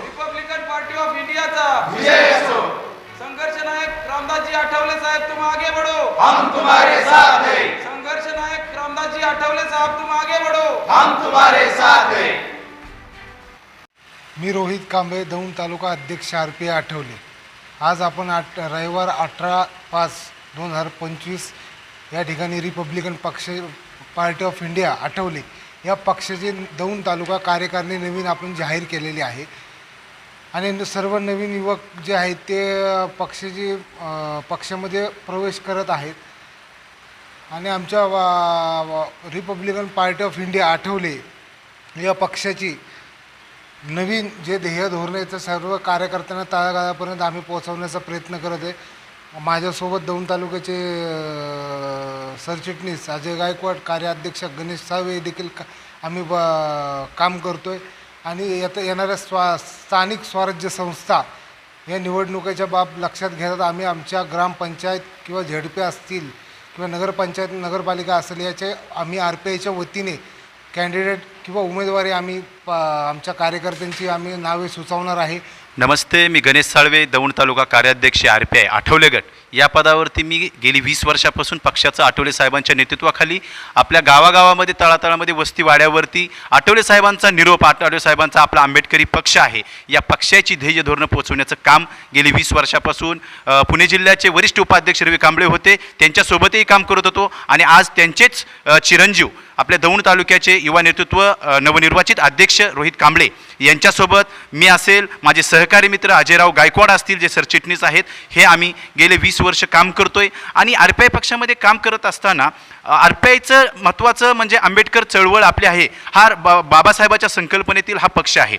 Republican party of इंडियाचा संघर्ष नायक रामदासजी आठवले साहेब तुम आगे बढ़ो. हम तुम्हारे साथ हैं. संघर्ष नायक रामदासजी आठवले साहब तुम आगे बढ़ो. हम तुम्हारे साथ हैं. मी रोहित कांबळे दौंड तालुका अध्यक्ष आर पी आठवले. आज आपण आठ रविवार अठरा पाच दोन हजार पंचवीस या ठिकाणी रिपब्लिकन पक्ष पार्टी ऑफ इंडिया आठवले. या पक्षाचे दौंड तालुका कार्यकारिणी नवीन आपण जाहीर केलेली आहे. आणि सर्व नवीन युवक जे आहेत ते पक्षाची पक्षामध्ये प्रवेश करत आहेत. आणि आमच्या वा- Republican Party of India Athawale या पक्षाची नवीन जे ध्येय धोरण आहे ते सर्व कार्यकर्त्यांना तळागाळापर्यंत आम्ही पोहोचवण्याचा प्रयत्न करत आहे. माझ्यासोबत दौंड तालुक्याचे सरचिटणीस अजय गायकवाड कार्याध्यक्ष गणेश सावे देखील का आम्ही ब काम करतो आहे आणि येत येणाऱ्या स्वा स्थानिक स्वराज्य संस्था या निवडणुकीच्या बाब लक्षात घेतात. आम्ही आमच्या ग्रामपंचायत किंवा झेडपे असतील किंवा नगरपंचायत नगरपालिका असेल याचे आम्ही आर पी आयच्या वतीने कॅन्डिडेट किंवा उमेदवारी आम्ही आमच्या कार्यकर्त्यांची आम्ही नावे सुचवणार आहे. नमस्ते मी गणेश साळवे दौंड तालुका कार्याध्यक्ष आर पी आय आठवले गट. या पदावरती मी गेली वीस वर्षापासून पक्षाचं आठवले साहेबांच्या नेतृत्वाखाली आपल्या गावागावामध्ये तळातळामध्ये वस्ती वाड्यावरती आठवले साहेबांचा निरोप आठवले साहेबांचा आपला आंबेडकरी पक्ष आहे. या पक्षाची ध्येय धोरणं पोहोचवण्याचं काम गेली वीस वर्षापासून पुणे जिल्ह्याचे वरिष्ठ उपाध्यक्ष रवी कांबळे होते. त्यांच्यासोबतही काम करत होतो आणि आज त्यांचेच चिरंजीव आपल्या दौंड तालुक्याचे युवा नेतृत्व नवनिर्वाचित अध्यक्ष रोहित कांबळे यांच्यासोबत मी असेल माझे सहकारी मित्र अजयराव गायकवाड असतील जे सरचिटणीस आहेत हे आम्ही गेले वीस वर्ष काम करतोय. आणि आर पी आय पक्षामध्ये काम करत असताना आर पी आयचं महत्त्वाचं म्हणजे आंबेडकर चळवळ आपली आहे हा बा बाबासाहेबाच्या संकल्पनेतील हा पक्ष आहे.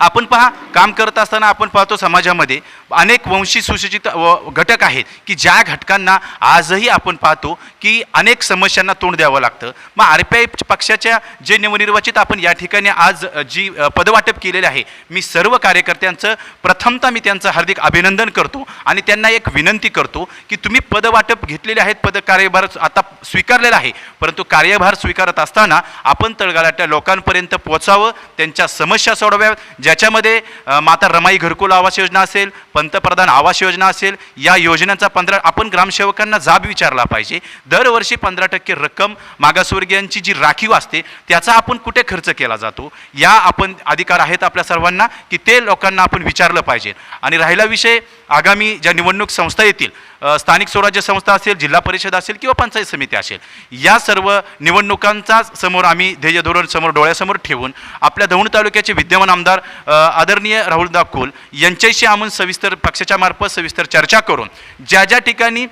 आपण पहा काम करत असताना आपण पाहतो समाजामध्ये अनेक वंशी सुसूचित व घटक आहेत की ज्या घटकांना आजही आपण पाहतो की अनेक समस्यांना तोंड द्यावं लागतं. मग आर पी आय पक्षाच्या जे नवनिर्वाचित आपण या ठिकाणी आज जी पदवाटप केलेले आहे मी सर्व कार्यकर्त्यांचं प्रथमतः मी त्यांचं हार्दिक अभिनंदन करतो आणि त्यांना एक विनंती करतो की तुम्ही पदवाटप घेतलेले आहेत पद कार्यभार आता स्वीकारलेला आहे परंतु कार्यभार स्वीकारत असताना आपण तळगाळातल्या लोकांपर्यंत पोचावं त्यांच्या समस्या सोडव्यात ज्याच्यामध्ये माता रमाई घरकुल आवास योजना असेल पंतप्रधान आवास योजना असेल या योजनांचा पंधरा आपण ग्रामसेवकांना जाब विचारला पाहिजे. दरवर्षी पंधरा टक्के रक्कम मागासवर्गीयांची जी राखीव असते त्याचा आपण कुठे खर्च केला जातो? या आपण अधिकार आहेत आपल्या सर्वांना की ते लोकांना आपण विचारलं पाहिजे. आणि राहिला विषय आगामी ज्या निवडणूक संस्था येतील स्थानिक स्वराज्य संस्था असेल जिल्हा परिषद असेल किंवा पंचायत समिती असेल या सर्व निवडणुकांचा समोर आम्ही ध्येय धोरण समोर डोळ्यासमोर ठेवून आपल्या दौंड तालुक्याचे विद्यमान आमदार आदरणीय राहुल दाखोल यांच्याशी आम्ही सविस्तर पक्षाच्या मार्फत सविस्तर चर्चा करून ज्या ज्या ठिकाणी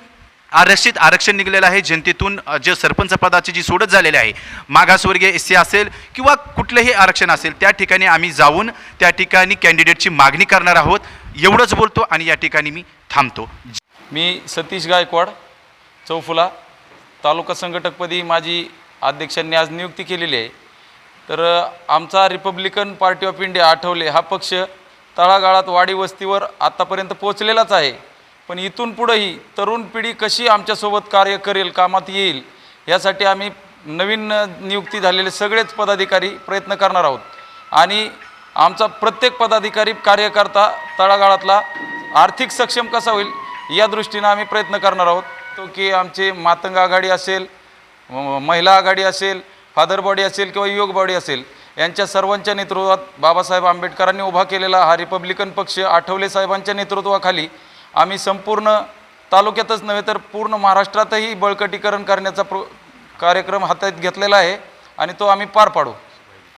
आरक्षित आरक्षण निघलेलं आहे जनतेतून जे सरपंच पदाची जी सोडत झालेली आहे मागासवर्गीय एस सी असेल किंवा कुठलंही आरक्षण असेल त्या ठिकाणी आम्ही जाऊन त्या ठिकाणी कॅन्डिडेटची मागणी करणार आहोत. एवढंच बोलतो आणि या ठिकाणी मी थांबतो. मी सतीश गायकवाड चौफुला तालुका संघटकपदी माझी अध्यक्षांनी आज नियुक्ती केलेली आहे. तर आमचा Republican Party of India Athawale हा पक्ष तळागाळात वाडी वस्तीवर आत्तापर्यंत पोचलेलाच आहे. पण इथून पुढंही तरुण पिढी कशी आमच्यासोबत कार्य करेल कामात येईल यासाठी आम्ही नवीन नियुक्ती झालेले सगळेच पदाधिकारी प्रयत्न करणार आहोत. आणि आमचा प्रत्येक पदाधिकारी कार्यकर्ता तळागाळातला आर्थिक सक्षम कसा होईल या दृष्टीनं आम्ही प्रयत्न करणार आहोत. तो की आमची मातंग आघाडी असेल महिला आघाडी असेल फादर बॉडी असेल किंवा युवक बॉडी असेल यांच्या सर्वांच्या नेतृत्वात बाबासाहेब आंबेडकरांनी उभा केलेला हा रिपब्लिकन पक्ष आठवले साहेबांच्या नेतृत्वाखाली आम्ही संपूर्ण तालुक्यातच नव्हे तर पूर्ण महाराष्ट्रातही बळकटीकरण करण्याचा प्र कार्यक्रम हातात घेतलेला आहे आणि तो आम्ही पार पाडू.